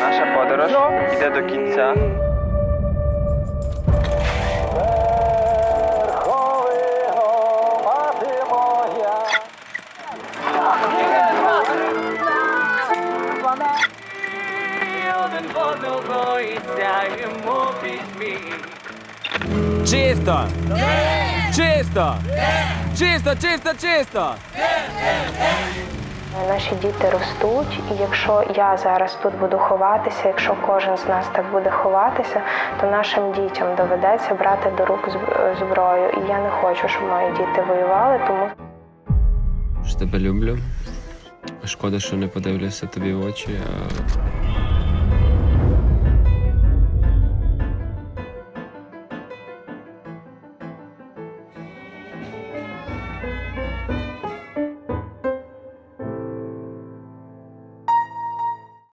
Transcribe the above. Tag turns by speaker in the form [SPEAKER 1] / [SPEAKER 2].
[SPEAKER 1] Наша подорож йде до кінця.
[SPEAKER 2] Чисто! Чисто! Чисто, чисто, чисто!
[SPEAKER 3] Наші діти ростуть, і якщо я зараз тут буду ховатися, якщо кожен з нас так буде ховатися, то нашим дітям доведеться брати до рук зброю. І я не хочу, щоб мої діти воювали, тому
[SPEAKER 4] Ж тебе люблю. Шкода, що не подивлюся тобі в очі. А